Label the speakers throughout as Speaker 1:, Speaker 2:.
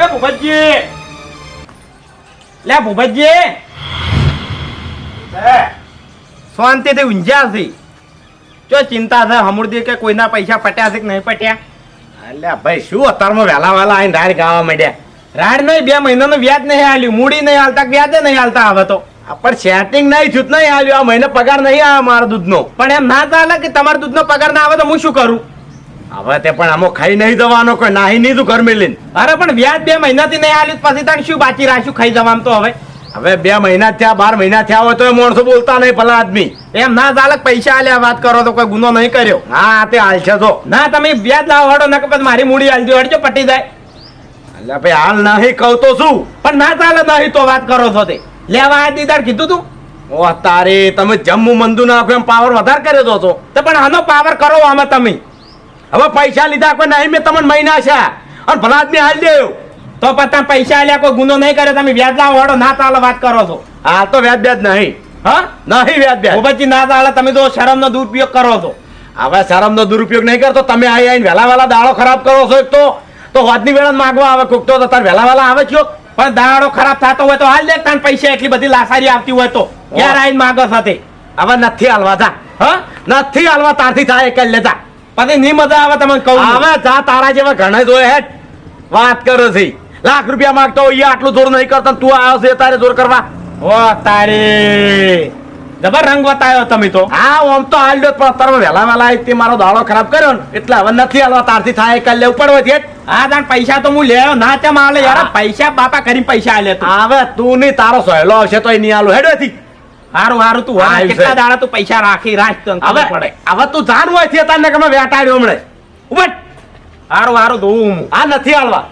Speaker 1: એ ભૂપતજી! લે ભૂપતજી! શાંતિથી ઊંઝ્યા છે. જો ચિંતા છે હમુરદી કે કોઈના પૈસા પટ્યા છે કે નહીં પટ્યા
Speaker 2: એટલે ભાઈ શું અત્યારમાં વહેલા વહેલા આવીને રાડ ગાવા માંડ્યા?
Speaker 1: રાડ નહીં બે મહિનાનું વ્યાજ નહીં આલ્યું મૂડી નહીં હાલતા વ્યાજે નહીં હાલતા હવે તો.
Speaker 2: પણ સેટિંગ નહીં થયું નહીં આવ્યું આ મહિને પગાર નહીં આવે મારા દૂધનો.
Speaker 1: પણ એમ ના ચાલે કે તમારા દૂધનો પગાર ના આવે તો હું શું કરું?
Speaker 2: હવે તે પણ આમો ખાઈ નહીં જવાનો કોઈ નાહી નહીં તું ઘર મેલીને.
Speaker 1: અરે પણ વ્યાજ બે મહિનાથી નહીં આલ્યું પછી તને શું બાકી રાખ્યું ખાઈ જવાનું તો હવે?
Speaker 2: હવે બે મહિના થયા બાર મહિના થયા હોય તો એ માણસો બોલતા નહીં ભલા આદમી.
Speaker 1: એમ ના ચાલે પૈસા આલ્યા વાત કરો તો કોઈ ગુનો નહીં કર્યો.
Speaker 2: હા તે હાલ છે તો.
Speaker 1: ના તમે વ્યાજ લાવો હડો ના પછી મારી મૂડી આલજો હડજો પટી જાય.
Speaker 2: એટલે ભાઈ હાલ નહીં કહું તો શું?
Speaker 1: પણ ના ચાલે નહીં તો વાત કરો છો તે. લેવા આ દીદાર કીધું તું?
Speaker 2: ઓ તારે તમે જમ્મુ મંદુ નાખો એમ પાવર વધારે કર્યો તો તો.
Speaker 1: તો પણ આનો પાવર કરો આમાં તમે.
Speaker 2: હવે પૈસા લીધા કોઈ નહીં મેં તમને મહિના છે. અને ભલા આદમી હાલ દેવ.
Speaker 1: તો પતા પૈસા આલ્યા કોઈ ગુનો નહીં કરે તમે વ્યાજ લાવો વાળો ના ચાલે વાત કરો છો.
Speaker 2: હાલ તો વ્યાજ વ્યાજ નહીં.
Speaker 1: હા?
Speaker 2: નહીં વ્યાજ વ્યાજ.
Speaker 1: ભૂપતજી ના ચાલે તમે તો શરમનો દુરુપયોગ કરો છો.
Speaker 2: હવે શરમનો દુરુપયોગ નહીં કરતો તમે અહીં આવીને વહેલા વહેલા દાડો ખરાબ કરો છો એક તો. તો હોદની વેળા માગવા આવે કોક તો તાર વહેલા વહેલા આવે છો.
Speaker 1: પણ દાડો ખરાબ થતો હોય તો હાલ દે તાન પૈસા એટલી બધી લાસારી આવતી હોય તો. ક્યારે આવીને માગો સાથે?
Speaker 2: હવે નથી હાલવા જા.
Speaker 1: હા?
Speaker 2: નથી હાલવા તારથી થાય એક લેતા
Speaker 1: પછી ની મજા આવે તમને કહું
Speaker 2: હવે જા તારા જેવા ઘણા જોયે હેઠ વાત કરો છે લાખ રૂપિયા માંગતો હોય આટલું જોર નહીં કરતા તું આવ્યો છે તારે જોર કરવા.
Speaker 1: ઓ તારે. જબર રંગ બતાવ્યો તમે તો.
Speaker 2: હા આમ તો હાલ પણ અત્યારે વહેલા વહેલા તે મારો દાડો ખરાબ કર્યો ને એટલે હવે નથી હાલવા તારથી થાય કાલે લેવું પડવો છે.
Speaker 1: હા તાન પૈસા તો હું લેવો ના ત્યાં માલે યાર પૈસા બાપા કરીને પૈસા આલે
Speaker 2: હવે તું નહીં તારો સહેલો આવશે તો નહીં હેડો હેડવેથી
Speaker 1: હારું હારું તું
Speaker 2: હા,
Speaker 1: કેટલા દાડા તું પૈસા રાખી રાખ તને
Speaker 2: હવે
Speaker 1: પડે.
Speaker 2: હવે તું જાન હોય છે તને કે મેં વેટાડ્યો હમણે. ઉભટ
Speaker 1: હારું હારું તો હું.
Speaker 2: આ નથી હાલવા.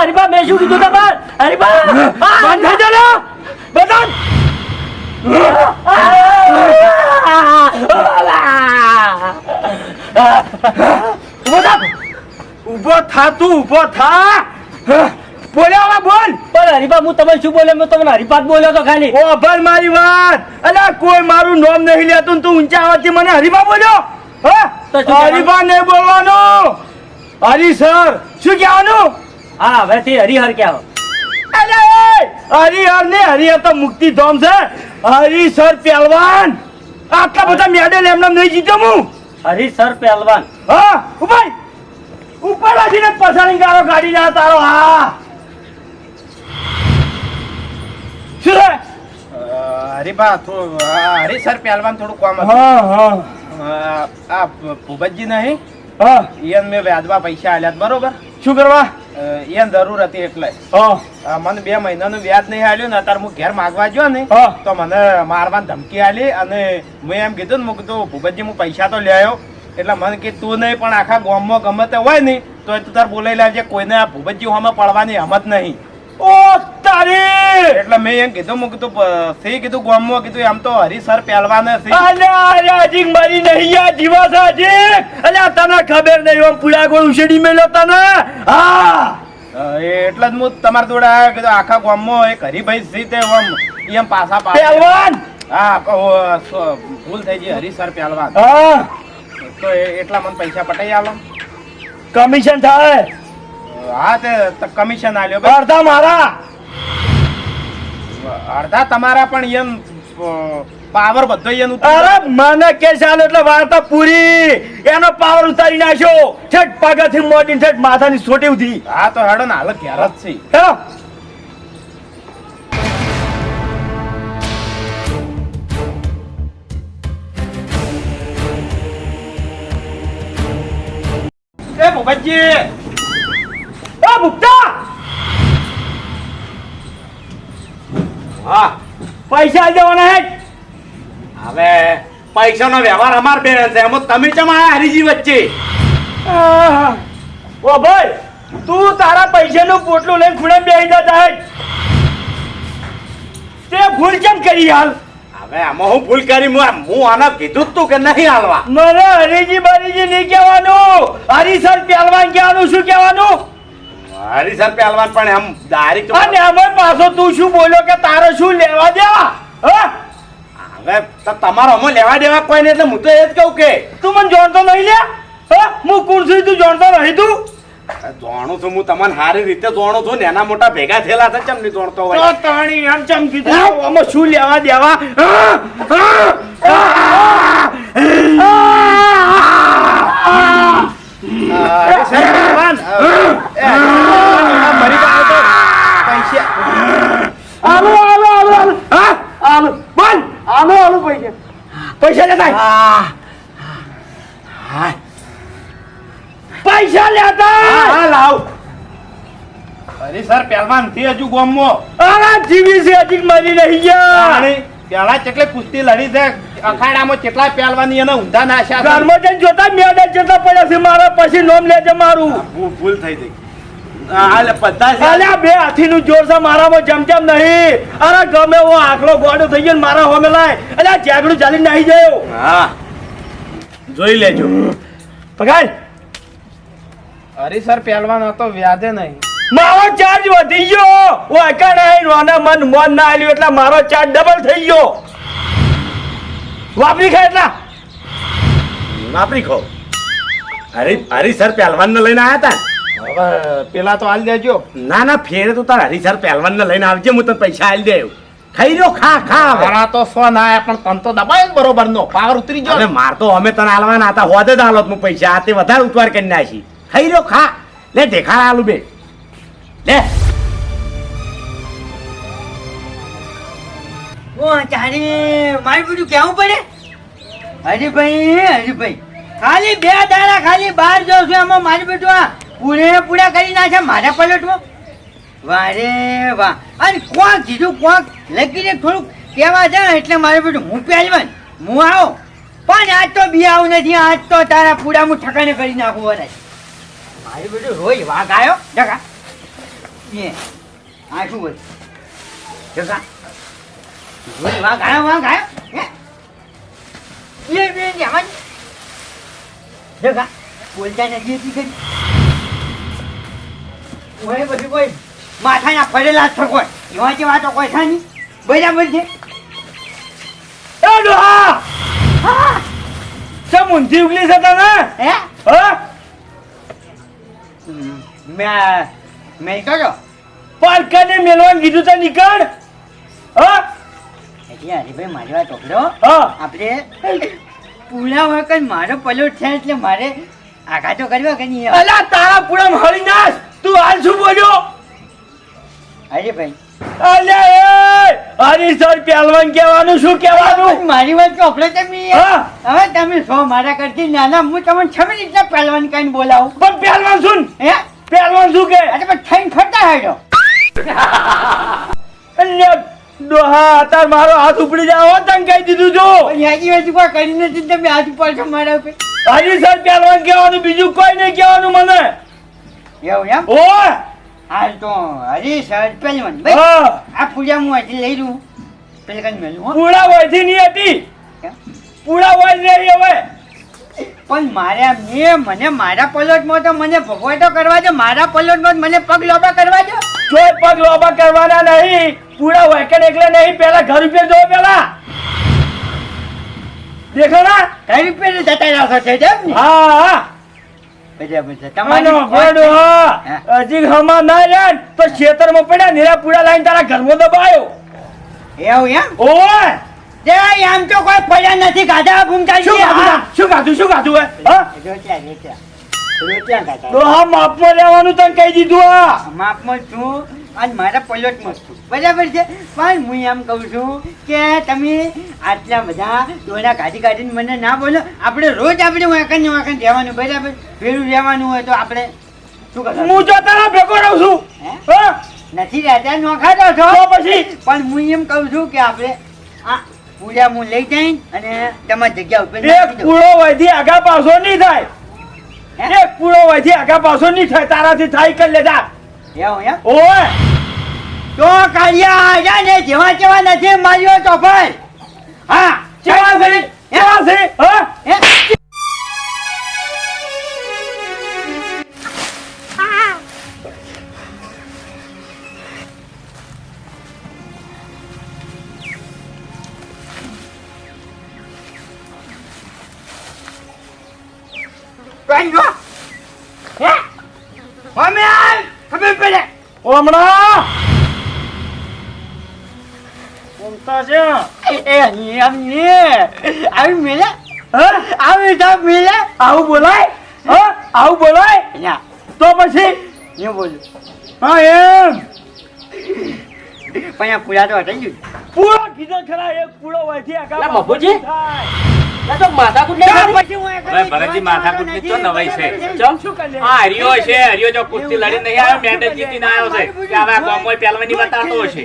Speaker 3: હરિભા મેં શું કીધું તમારે હરિભા બંધ થઈ જા બધા.
Speaker 2: ઊભો થા તું ઊભો થા. બોલ્યો હવે બોલ.
Speaker 3: પણ હરીબા હું તમે શું બોલ્યો? મેં તમને હરિભાત બોલ્યો તો ખાલી.
Speaker 2: ઓ અભર મારી વાત. અલા કોઈ મારું નામ નહીં લેતું તું ઊંચા અવાજથી મને હરીબા બોલ્યો? હા?
Speaker 3: તો હરિભા ને
Speaker 2: હરીબા નહીં બોલવાનું. હરી સર શું કહેવાનું?
Speaker 3: હા હવેથી હરિહર ક્યાં
Speaker 2: અરે હરિહર ને હરિહર તો મુક્તિ ધોમ છે. હરી સર પહેલવાન! આટલા બધા મેડલ એમને નહીં જીત્યો હું!
Speaker 3: હરિસર પહેલવાન.
Speaker 2: હા ઉપર ઉપર વાંચીને પસારી ગાળો ગાડી ના તારો હા. શું છે?
Speaker 1: હરી સર પહેલવાન થોડું કામ
Speaker 2: હા હા.
Speaker 1: આ ભૂપતજી નહીં?
Speaker 2: હા.
Speaker 1: ઈયન મેં વ્યાજમાં પૈસા આલ્યા બરોબર?
Speaker 2: શું કરવા?
Speaker 1: ઈયન જરૂર હતી એટલે. મને બે મહિનાનું વ્યાજ નહીં આવ્યું ને અત્યારે હું ઘેર માગવા ગયો ને તો મને મારવાની ધમકી આલી અને મેં એમ કીધું ને મેં કીધું ભૂપતજી હું પૈસા તો લે આવ્યો. એટલે મને કે તું નહીં પણ આખા ગામમાં ગમે તે હોય ને તો તું તાર બોલાઈ લાવજે કોઈને આ ભૂપતજી હોમાં પડવાની હમત નહીં.
Speaker 2: ઓ તારી!
Speaker 1: એટલે મેં એમ કીધું મેં કીધું પ- કીધું ગામમાં કીધું એમ તો હરીસર પહેલવાન છે
Speaker 2: અલ્યા અરે હજી મરી નહીં યા જીવા છે હજી. તને ખબર નહીં ઓમ પુડા ગોળ ઉછેડી મેલ્યો તને. હા.
Speaker 1: એટલે જ હું તમારા જોડે આવ્યો કીધું આખા ગામમાં એક હરીભાઈ સી તે ઓમ એમ પાછા પાછા
Speaker 2: પહેલવાન?
Speaker 1: હા ભૂલ થઈ ગઈ હરીસર પહેલવાન.
Speaker 2: હા.
Speaker 1: તો એટલા મને પૈસા પટાઈ આલો.
Speaker 2: કમિશન થાય.
Speaker 1: હા તે કમિશન આલ્યો.
Speaker 2: અડધા મારા.
Speaker 1: અડધા તમારા પણ એમ પાવર બધો એમ
Speaker 2: અરે મને કે ચાલો એટલે વાર્તા પૂરી. એનો પાવર ઉતારી નાખ્યો. છેટ પગથી મોડી છેટ માથાની સોટી ઉધી.
Speaker 1: હા તો હેડો ને હાલ ઘેર જ છે
Speaker 2: હેલો.
Speaker 1: એ ભૂપતજી.
Speaker 2: એ ભૂપતા!
Speaker 1: હા.
Speaker 2: પૈસા દેવાના હે
Speaker 1: હવે પૈસાનો વ્યવહાર અમાર બે છે. એમાં તમે ચમ આયા હરીજી વચ્ચે.
Speaker 2: ઓ ભાઈ તું તારા પૈસાનું પોટલું લઈને ખૂણે બેસી જતા હે તે ભૂલ કેમ કરી હાલ?
Speaker 1: હવે આમાં હું ભૂલ કરી હું હું આને કીધું તું કે નહીં હાલવા.
Speaker 2: મને હરીજી બરીજી નહીં કહેવાનું. હરીસર પહેલવાન કહેવાનું શું કહેવાનું?
Speaker 4: હરીસર પહેલવાન પણ એમ ડાયરેક્ટ
Speaker 2: અને અમે પાછો તું શું બોલ્યો કે તારે શું લેવા દેવા?
Speaker 4: હવે તમારો અમે લેવા દેવા કોઈ નહીં એટલે હું તો એ જ કહું કે
Speaker 2: તું મને જાણતો નહીં લે? હા? કોણ છું તું જાણતો નહીં તું?
Speaker 4: જાણું છું હું તમને સારી રીતે જાણું છું નાના મોટા ભેગા થયેલા છે ચમ નહીં જાણતો હોય?
Speaker 2: તાણી એમ ચમ કીધું? અમે શું લેવા દેવા? હા? હા?
Speaker 4: મરી જાઓ તો પૈસા
Speaker 2: આલો આલો આલો આલો હા આલો બંધ આલો આલો પૈસા પૈસા લેતા પૈસા લેતા
Speaker 4: હા લાવ. લાવ હરીસર પહેલવાનથી હજુ
Speaker 2: અરે જીવી છે હજી મરી રહી ગયા.
Speaker 4: પેલા કેટલે કુસ્તી લડી છે. અખાડામાં કેટલા પહેલવાની એને ઊંધા નાશ્યા
Speaker 2: ઘરમાં જઈને જોતા મેડલ જેટલા પડ્યા છે મારા પછી નોમ લેજે મારું.
Speaker 4: ભૂલ થઈ ગઈ.
Speaker 2: જોર છે મારામાં જેમ નહીં. અરે ગમે એવો આખલો ગોડો થઈ ગયો મારા હોમે લાય. અલ્યા જાગડું ચાલી નાહી ગયો.
Speaker 4: હા. જોઈ લેજો.
Speaker 2: અરે
Speaker 4: હરીસર પહેલવાન હતો વ્યાજે નહીં.
Speaker 2: મારો ચાર્જ વધી ગયો. વાકા નહીં રોના મન મન ના આલ્યું એટલે મારો ચાર્જ ડબલ થઈ ગયો. વાપરી ખા એટલા?
Speaker 4: વાપરી ખો હરી સર પહેલવાન ને લઈને આવ્યા હતા હવે પેલા તો હાલ દેજો. ના ના ફેરે તો તાર હરીસર પહેલવાન ને લઈને આવજે હું તને પૈસા હાલ દેવ ખાઈ રહ્યો ખા ખા
Speaker 1: મારા તો સો ના આયા પણ તન તો દબાય ને બરોબર નો. પાવર ઉતરી ગયો.
Speaker 4: અરે માર તો અમે તને હાલવાના હતા હોદે જ હાલત હું પૈસા આ તે વધારે ઉતવાર કરી નાખી. ખાઈ રહ્યો ખા. લે દેખાડ આલુ બે. લે.
Speaker 5: ઓ તારે મારે બધું કેવું પડે? હરીભાઈ હરીભાઈ, ખાલી બે દાડા ખાલી બહાર જાઉં છું એમાં મારે બધું આ પૂરે પૂરા કરી નાખે મારા પલટમાં? વારે વાહ. અને કોક કીધું, કોક લગીને થોડુંક કહેવા જાય એટલે મારું બધું હું પહેલવાન, હું આવો. પણ આજ તો બી આવું નથી, આજ તો તારા પૂરા હું ઠકાણે કરી નાખું વરાય. મારું બધું રોજ વાઘ આવ્યો, જગા. એ, આ શું બધું જગા. રોજ વાઘ આવ્યો વાઘ આવ્યો હે? એ બે જવાન જગા બોલતા નથી એટલી કરી ઓય બધું કોઈ માથાના ફરેલા જ છે કોઈ એવા જેવા તો કોઈ છે નહીં બરાબર છે
Speaker 2: એ ડોહા
Speaker 5: હા
Speaker 2: ચમ ઊંધી ઉગલી છે તને
Speaker 5: હે
Speaker 2: હા
Speaker 5: મેં મેં કહ્યો
Speaker 2: પાલકાને મેલવાનું કીધું તો નીકળ હા
Speaker 5: હરીભાઈ મારી વાત ઓગળો આપણે વખત મારો પલોટ છે એટલે મારે આઘાતો કરવા કે નહીં?
Speaker 2: અલા તારા પૂરા હળી નાશ તું હાલ શું બોલ્યો?
Speaker 5: હરીભાઈ
Speaker 2: અલ્યા એ હરીસર પહેલવાન કહેવાનું શું કહેવાનું?
Speaker 5: મારી વાત તો આપણે તમે
Speaker 2: હા.
Speaker 5: હવે તમે છો મારા કરતી નાના હું તમને છમે રીતના પહેલવાન કહીને બોલાવું.
Speaker 2: પણ પહેલવાન શું?
Speaker 5: હે?
Speaker 2: પહેલવાન શું કે?
Speaker 5: અરે પણ થઈને ફરતા હેડો.
Speaker 2: અલ્યા ડોહા તાર મારો હાથ ઉપડી જાય. હો તને કહી દીધું જો
Speaker 5: પણ યાજી વાજી કોઈ કરી નથી તમે હાથ ઉપર છો મારા ઉપર.
Speaker 2: હરીસર પહેલવાન કહેવાનું બીજું કોઈ નહીં કહેવાનું મને.
Speaker 5: એવું એમ? હાલ તો હરી સર પહેલવાન ભાઈ આ પૂજા હું અહીંથી લઈ લઉં પેલે કઈ મેલું હો.
Speaker 2: પૂડા વયથી નહીં હતી? વય નહીં હવે.
Speaker 5: પણ મારે મેં મને મારા પલોટમાં તો મને ભગવાટો કરવા દો મારા પલોટમાં મને પગ લોબા કરવા દો.
Speaker 2: કોઈ પગ લોબા કરવાના નહીં. પૂરા વેકેટ એકલે નહીં પેલા ઘર ઉપર જો પેલા. દેખો ના.
Speaker 5: કઈ રૂપિયા જતા રહ્યો છો જેમ?
Speaker 2: હા. હા. હજી હમા ના પડ્યા લાઈન તારા ઘરમાં દબાયો.
Speaker 5: એવું એમ?
Speaker 2: ઓય.
Speaker 5: તે આમ તો કોઈ પડ્યા નથી ગાધા ઘૂમતા
Speaker 2: શું ખાધું શું ખાધું શું ખાધું હે? હા?
Speaker 5: રોટલા રોટલા રોટલા ગાધા.
Speaker 2: ડોહા માપમાં લેવાનું તને કહી દીધું
Speaker 5: માપમાં છું અને મારા પલોટમાં છું. બરાબર છે? પણ હું એમ કહું છું કે તમે આટલા બધા દોડા કાઢી કાઢીને મને ના બોલો. આપણે રોજ આપણે વાંકણ ને વાંકણ રહેવાનું બરાબર? ભેરું રહેવાનું હોય તો આપણે શું કરવાનું?
Speaker 2: હું જો તારા ભેગો રહું છું.
Speaker 5: હે? નથી રહેતા નોખાતો છો?
Speaker 2: પછી?
Speaker 5: પણ હું એમ કહું છું કે આપણે આ પૂજા હું લઈ જઈ અને તમારી જગ્યા ઉપર
Speaker 2: એક. પૂળો વધી આગા પાછો નહીં થાય? એક પૂળો વધી આગા પાછો નહીં થાય. તારાથી થાય કરી લેજા
Speaker 5: એવું એમ?
Speaker 2: ઓય!
Speaker 5: તો કાળિયા આજા ને જેવા જેવા નથી માર્યો તો ભાઈ. હા
Speaker 2: કેવા છે? એવા છે હા? છે?
Speaker 5: એ ને આવી મેલે?
Speaker 2: હા?
Speaker 5: આવી તો મેલે?
Speaker 2: આવું બોલાય? હ? આવું બોલાય?
Speaker 5: ના.
Speaker 2: તો પછી?
Speaker 5: હું બોલું?
Speaker 2: હા એમ.
Speaker 5: પણ આ પૂરા તો હટાઈ ગયું.
Speaker 2: પૂરો કીધો ખરા એક પૂરો વાંચી આગળ
Speaker 6: છે.
Speaker 2: શું માં
Speaker 6: જવું હરિયો છે હરિયો જો કુસ્તી લડી નહીં આવ્યો મેડલ જીતીને આવ્યો છે કે હવે આ ગામમાં પહેલવાની બતાવતો હશે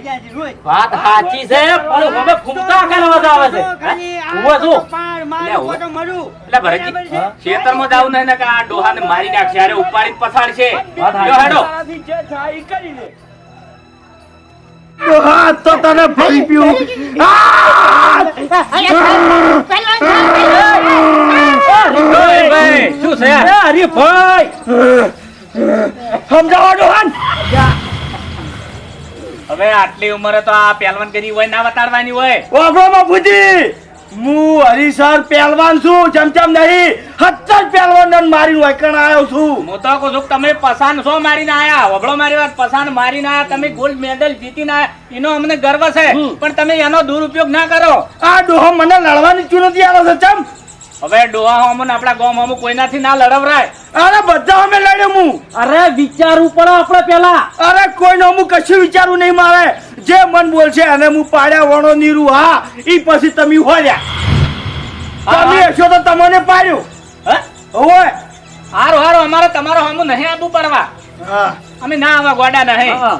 Speaker 3: વાત સાચી છે પણ હવે ફૂમતા આખા અવાજ આવે છે હે? ઊભો છું.
Speaker 6: લે, ઊભો. એટલે ભરતજી ખેતરમાં જાવું નહીં ને કે આ ડોહાને મારી નાખશે અરે ઉપાડી પછાડશે
Speaker 3: વાત
Speaker 6: લ્યો હેડો
Speaker 2: તારાથી જે થાય ઈ કરી લે. હા તો તને ફરી પીવું
Speaker 6: ઓય શું છે
Speaker 2: અરે ભાઈ. સમજાવો ડોહાન
Speaker 6: હવે આટલી ઉંમરે તો આ પહેલવાન કરી હોય ના બતાડવાની હોય.
Speaker 2: વાપરો બાપુજી હું હરીસર પહેલવાન છું જેમ તેમ નહીં હત્તર પહેલવાન મારી વાયકણ આવ્યો છું.
Speaker 6: હું તો કહું છું તમે પસાન શો મારીને આયા. વગડો મારી વાત પસાન મારીને આયા. તમે ગોલ્ડ મેડલ જીતીને આયા. એનો અમને ગર્વ છે. પણ તમે એનો દુરુપયોગ ના કરો.
Speaker 2: આ ડોહો મને લડવાની ચુનૌતી આવે છે ચમ?
Speaker 6: હવે ડોહા હોમો ને આપણા ગામ હોમો કોઈનાથી ના લડવરાય.
Speaker 2: અરે બધા અમે લડ્યો હું
Speaker 3: અરે વિચારવું પડે આપણે પેલા.
Speaker 2: અરે કોઈનો હું કશું વિચારવું નહીં મારે. જે મન બોલશે અને હું પાડ્યા વણો નીરું. હા ઈ પછી તમે હોર્યા તમે હશો તો તમને પાડ્યું.
Speaker 6: હે?
Speaker 2: ઓય
Speaker 6: હારો હારો અમારે તમારો હોમો નહીં આબુ પડવા. અમે ના આવા ગોડા નહીં.
Speaker 3: હા.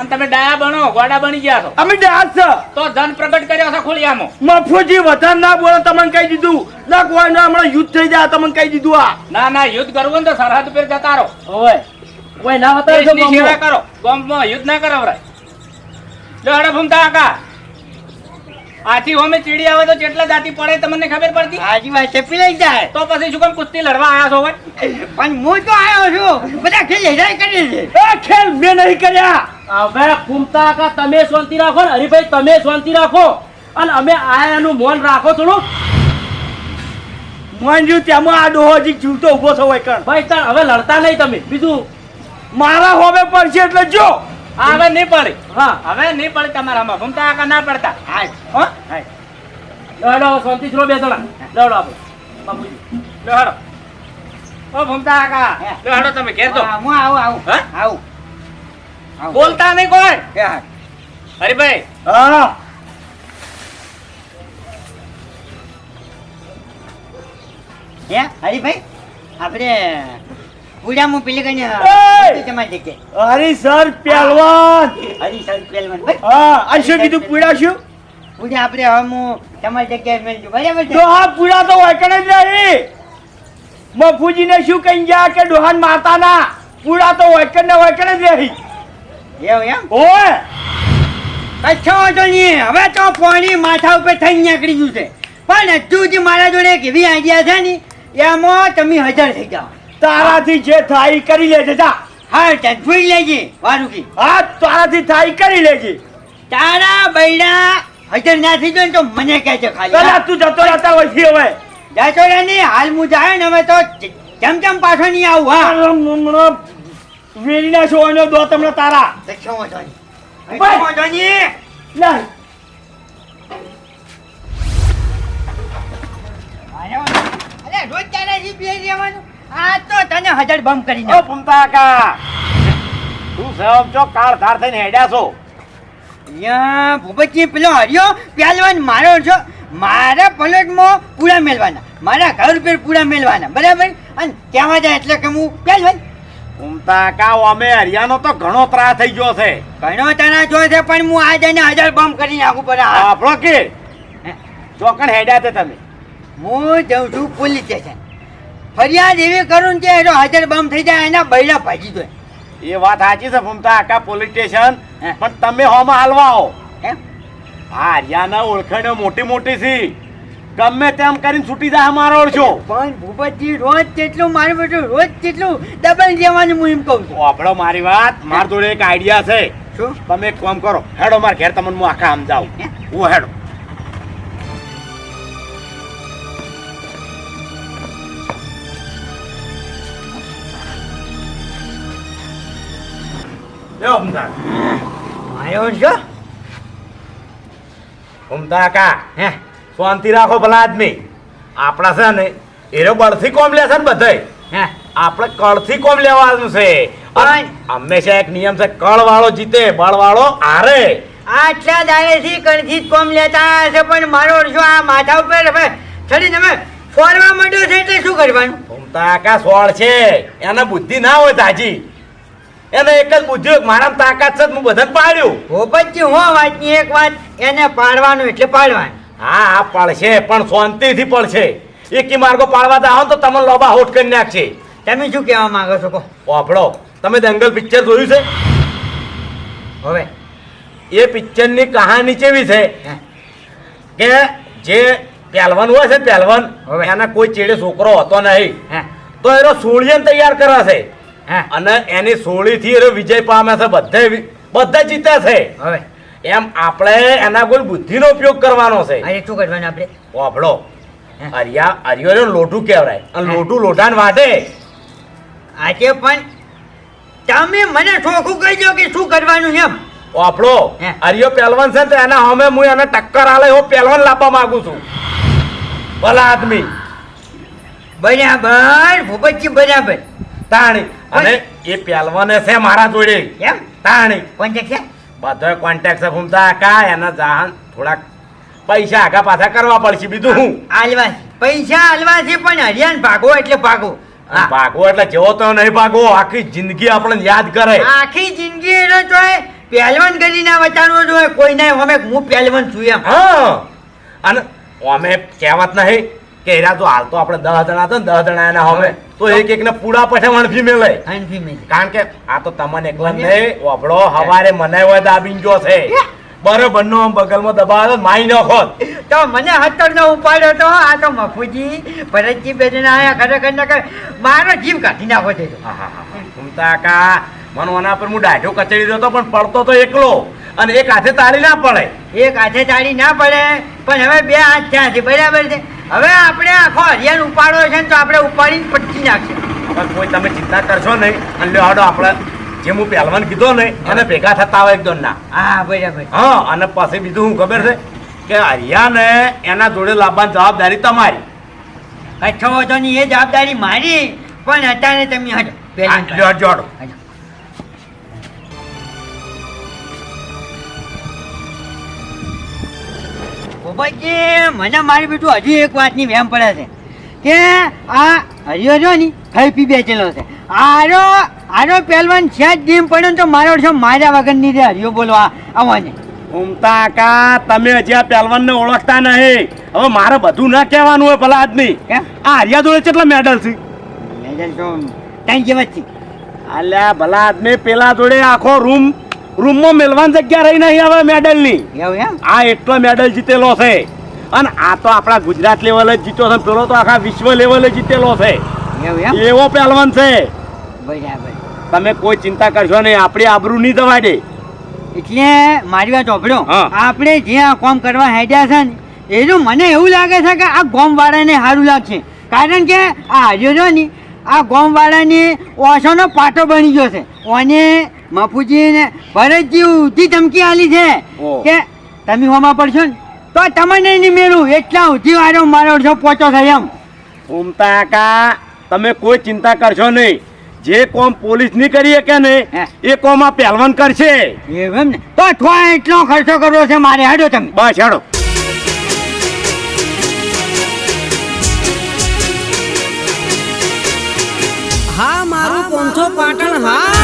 Speaker 6: અને તમે ડાયા બનો ગોડા બની ગયા છો.
Speaker 2: અમે ડાયા છો.
Speaker 6: તો ધન પ્રગટ કર્યો છે ખુલિયામાં.
Speaker 2: મફુજી વધારે ના બોલો તમને કહી દીધું. ના કોઈ ના હમણાં યુદ્ધ થઈ જાય તમને કહી દીધું આ.
Speaker 6: ના ના યુદ્ધ કરવું ને તો સરહદ પર જતા રહો.
Speaker 3: ઓય કોઈ ના
Speaker 6: દેશની સેવા કરો. ગામમાં યુદ્ધ ના કરાવરાય. જો હડો ભૂમતા આકા આથી હોમે ચીડી આવે તો કેટલા જાતિ પડે તમને ખબર પડતી?
Speaker 5: હાજી વાત ચપી લઈ જાય.
Speaker 6: તો પછી શું કામ કુસ્તી લડવા આયા છો
Speaker 5: પણ હું તો આવ્યો છું. બધા ખેલ હેરાઈ કરી છે.
Speaker 2: એ ખેલ મે નહીં કર્યા.
Speaker 3: હવે કુમતા કા તમે શાંતિ રાખો ને હરીભાઈ તમે શાંતિ રાખો. અને અમે આયાનું મોન રાખો થોડું.
Speaker 2: માન્યું તેમાં આ ડોહો હજી જીવતો ઊભો છો હોય કણ.
Speaker 3: ભાઈ તાર હવે લડતા નહીં તમે. બીજું
Speaker 2: મારા હોમે પડશે એટલે જો.
Speaker 6: આ હવે નહીં પડે.
Speaker 3: હા.
Speaker 6: હવે નહીં પડે તમારામાં. ભૂમતા આકા ના પડતા.
Speaker 5: હા?
Speaker 6: હો
Speaker 3: લડો શાંતિ છોડો બે જણા લડો આપણે. બાપુજી.
Speaker 6: લો ઓ ભૂમતા આકા તમે ઘેર તો.
Speaker 5: હું આવું આવું.
Speaker 6: હા?
Speaker 5: આવું.
Speaker 6: બોલતા નહીં કોઈ?
Speaker 5: હા.
Speaker 6: હરીભાઈ.
Speaker 2: હા.
Speaker 5: હે હરીભાઈ? આપણે પૂજામાં પેલી કઈ! તમારી જગ્યાએ?
Speaker 2: હરી સર પહેલવાન!
Speaker 5: હરી સર પહેલવાન.
Speaker 2: હા આ શું કીધું? પીડા શું?
Speaker 5: પૂજા આપણે હવે હું તમારી જગ્યાએ મેળજો બરાબર તો
Speaker 2: આ પૂરા તો વાયકણ જ નહીં મફુજીને શું કહી ગયા કે ડોહાન માતાના? પૂરા તો વાયકણ ને જ રહી
Speaker 5: એવું એમ?
Speaker 2: ઓય
Speaker 5: કચ્છો વાંધો નહીં. હવે તો પાણી માથા ઉપર થઈ નીકળી ગયું છે. પણ હજુ મારા જોડે એક એવી આઈડિયા છે ને એમાં તમે હાજર થઈ જાઓ.
Speaker 2: તારાથી જે થાય કરી લેજે જા.
Speaker 5: હા જોઈ લેજે વારુકી.
Speaker 2: હા તારાથી થાય કરી લેજે.
Speaker 5: તારા બૈડા હજર ના થઈ ગયો તો મને કહે છે ખાલી.
Speaker 2: પેલા તું જતો રહેતા હોય છે હવે?
Speaker 5: જતો રહે નહીં હાલ હું જાય ને હવે તો ચમ જેમ જેમ પાછો નહીં આવું હા.
Speaker 2: હમણાં છો છોવાનો દો તમને તારા.
Speaker 5: દેખ્યો
Speaker 2: મો
Speaker 5: જોની વાંધો નહીં?
Speaker 2: લે
Speaker 5: અરે રોજ તારાથી બે રહેવાનું. આ તો તને હજાર બમ કરી
Speaker 4: ઓ ભૂમતા આકા તું સબ જો કાળ ધાર થઈને હેડ્યા છો.
Speaker 5: અહીંયા ભૂપતજી પેલો હર્યો પહેલવાન મારો છો. મારા પલટમાં પૂરા મેળવાના મારા ઘર પર પૂરા મેળવાના બરાબર? અને ત્યાં જાય એટલે કે હું પહેલવાન
Speaker 4: ઉમતા આકા અમે હરિયાનો તો ઘણો ત્રાસ થઈ ગયો છે.
Speaker 5: ઘણો તણા જો છે પણ હું આ જઈને હજાર બમ કરી નાખું પડે
Speaker 4: આપણો કે? ચોકણ હેડ્યા તે તમે.
Speaker 5: હું જઉં છું પોલીસ સ્ટેશન. ફરિયાદ એવી કરું કે એનો હાજર બમ થઈ જાય એના બૈડા ભાજી દો
Speaker 4: એ વાત સાચી છે ભૂમતા આકા પોલીસ સ્ટેશન. પણ તમે હોમાં હાલવા આવો હા? હરિયાના ઓળખાણો મોટી મોટી છે. ગમે તેમ કરીને છૂટી જાય મારો ઓળખો.
Speaker 5: પણ ભૂપતજી રોજ કેટલું મારું બેટું રોજ કેટલું દબાઈ જવાનું હું એમ કહું છું.
Speaker 4: આપણો મારી વાત માર જોડે એક આઈડિયા છે.
Speaker 5: શું?
Speaker 4: તમે એક કામ કરો હેડો માર ઘેર તમને હું આખા સમજાવું?
Speaker 5: હું
Speaker 4: હેડો. લ્યો ઉમદા
Speaker 5: માયો છો
Speaker 4: ઉમદા કા
Speaker 5: હે
Speaker 4: શાંતિ રાખો ભલા આદમી આપણા છે ને એરો બળથી કોમ લે છે ને બધાય
Speaker 5: હે
Speaker 4: આપણે કળથી કોમ લેવાનું છે હંમેશા એક નિયમ છે કળ વાળો જીતે બળ વાળો હારે
Speaker 5: આટલા દાડેથી કણથી જ કોમ લેતા છે પણ મારો શું આ માથા ઉપર ચડી તમે ફોરવા માંડ્યો છે એટલે શું કરવાનું
Speaker 4: ઉમદા કા સોળ છે એને બુદ્ધિ ના હોય તાજી એને એક જ બુદ્ધિ મારા તાકાત છે હું બધાને પાડ્યું.
Speaker 5: ભોપતજી હો વાતની એક વાત એને પાડવાનું એટલે પાડવાનું.
Speaker 4: હા હા પડશે પણ શાંતિથી પડશે. એકી માર્ગો પાડવા ને તો તમને લોબા હોટ કરી નાખશે.
Speaker 5: તમે શું કહેવા માંગો છો કહો.
Speaker 4: વાપડો તમે દંગલ પિક્ચર જોયું છે?
Speaker 5: હવે.
Speaker 4: એ પિક્ચરની કહાની કેવી છે? કે જે પહેલવાન હોય છે પહેલવાન
Speaker 5: હવે.
Speaker 4: એના કોઈ ચેડે છોકરો હતો નહીં. તો એનો સોળિયન તૈયાર કરે છે અને એની સોળીથી એનો વિજય પામે છે બધે બધા જીતે છે.
Speaker 5: હવે.
Speaker 4: એમ આપણે એના કોઈ બુદ્ધિનો ઉપયોગ કરવાનો છે.
Speaker 5: અરે શું કરવાનું આપણે.
Speaker 4: વાપડો. અરિયા અરિયો લોઢું કહેવાય. અને. લોઢું લોઢાને વાટે
Speaker 5: આજે પણ તમે મને ચોખ્ખું કહી દો કે શું કરવાનું એમ.
Speaker 4: વાપડો. અરિયો પહેલવાન છે તો એના હમે હું એને ટક્કર આલે એવો પહેલવાન લાવવા માંગુ છું. ભલા આદમી.
Speaker 5: બરાબર ભૂપતજી બરાબર.
Speaker 4: તાણી. અને એ પહેલવાને છે મારા જોડે.
Speaker 5: એમ?
Speaker 4: તાણી.
Speaker 5: કોણ છે
Speaker 4: બધો કોન્ટેક્ટ છે ફૂમતા કા એના જાહન થોડાક પૈસા આગા પાછા કરવા પડશે બીજું હું?
Speaker 5: આલવા પૈસા આલવા છે પણ હરિયાણ ભાગો એટલે ભાગો.
Speaker 4: ભાગો એટલે જેવો તો નહીં ભાગો આખી જિંદગી આપણને યાદ કરે.
Speaker 5: આખી જિંદગી એનો તો પહેલવાન કરી ના જોઈએ કોઈ નહીં અમે હું પહેલવાન છું એમ.
Speaker 4: હા. અને અમે કહેવત નહીં કે એરા તો હાલ તો આપણે દસ જણા હતા ને દસ જણા એના હવે તો એક એક ને પૂડા પઠે વણફી મેલે. કારણ કે આ તો તમને એકલા નહીં વાપડો હવારે મને હોય દાબીન જો છે. બરોબર નો આમ બગલમાં દબાવે તો માઈ નાખો
Speaker 5: તો મને હતર નો ઉપાડ્યો તો આ તો મફુજી ભરતજી બેન આયા ખરેખર ને મારો જીવ કાઢી નાખો છે.
Speaker 4: ઘૂમતા કા મને પર હું ડાઢો કચડી દો તો પણ પડતો તો એકલો. અને એક હાથે તાળી ના પડે.
Speaker 5: એક હાથે તાળી ના પડે પણ હવે બે હાથ થયા છે બરાબર છે? હવે આપણે આખો હરિયાણ ઉપાડો છે ને તો આપણે ઉપાડીને પટકી નાખશે
Speaker 4: કોઈ તમે ચિંતા કરશો નહીં. અને લ્યો હાડો આપણે જેમ હું પહેલવાન કીધો ને એને ભેગા થતા હોય એકદમ ના
Speaker 5: હા બરાબર.
Speaker 4: હા અને પછી બીજું હું ખબર છે? કે હરિયાને એના જોડે લાવવાની જવાબદારી તમારી.
Speaker 5: કચ્છો હતો એ જવાબદારી મારી પણ અત્યારે તમે હટો
Speaker 4: હા,
Speaker 5: ભોપાજી, મને મારી બેટું હજુ એક વાતની વહેમ પડે છે. કે આ હરિયો જો ની ખાઈ પી બેચેલો છે. આરો આરો પહેલવાન છે જ ડીમ પડ્યો ને તો મારો છો માર્યા વગરની રે હરિયો બોલવા આવવાની
Speaker 4: ઉમતા કા તમે હજી આ પહેલવાનને ઓળખતા નહીં. હવે મારે બધું ના કહેવાનું હોય ભલા આદમી આ હરિયા જોડે કેટલા મેડલ છે?
Speaker 5: મેડલ તો ત્રણ જેવા જ છે.
Speaker 4: અલ્યા ભલા આદમી પેલા જોડે આખો રૂમ રૂમમાં મેલવાની જગ્યા રહી નહીં હવે મેડલની. આ એટલો મેડલ જીતેલો છે. અને આ તો આપણા ગુજરાત લેવલે જ જીત્યો છે પેલો તો આખા વિશ્વ લેવલે જીતેલો છે.
Speaker 5: એવું
Speaker 4: પહેલવાન છે. તમે કોઈ ચિંતા કરશો નહીં આપણી આબરૂ નહીં દવા દે.
Speaker 5: એટલે મારી વાત સાંભળો.
Speaker 4: હા.
Speaker 5: આપણે જે આ કોમ કરવા હેડ્યા છે ને એનું મને એવું લાગે છે કે આ ગોમ વાળાને સારું લાગશે. કારણ કે આ હજુ જો ને આ ગોમ વાળાની ઓછોનો પાટો બની ગયો છે. ઓને મફુજી ને ભરતજી ઉધી ધમકી આલી છે. કે તમે હોમાં પડશો ને તો તમને નહીં મેળું એટલા ઉધી વારો મારો છો પોચો થાય એમ.
Speaker 4: ઉમતા કા તમે કોઈ ચિંતા કરશો નહીં. જે કોમ પોલીસ નહીં કરી કે નહીં એ કોમ આ પહેલવાન કરશે.
Speaker 5: એમ ને? તો થોડા એટલો ખર્ચો કરવો છે મારે. હેડો તમે.
Speaker 4: બસ હેડો.
Speaker 7: હા મારું પોંચો પાટણ હા.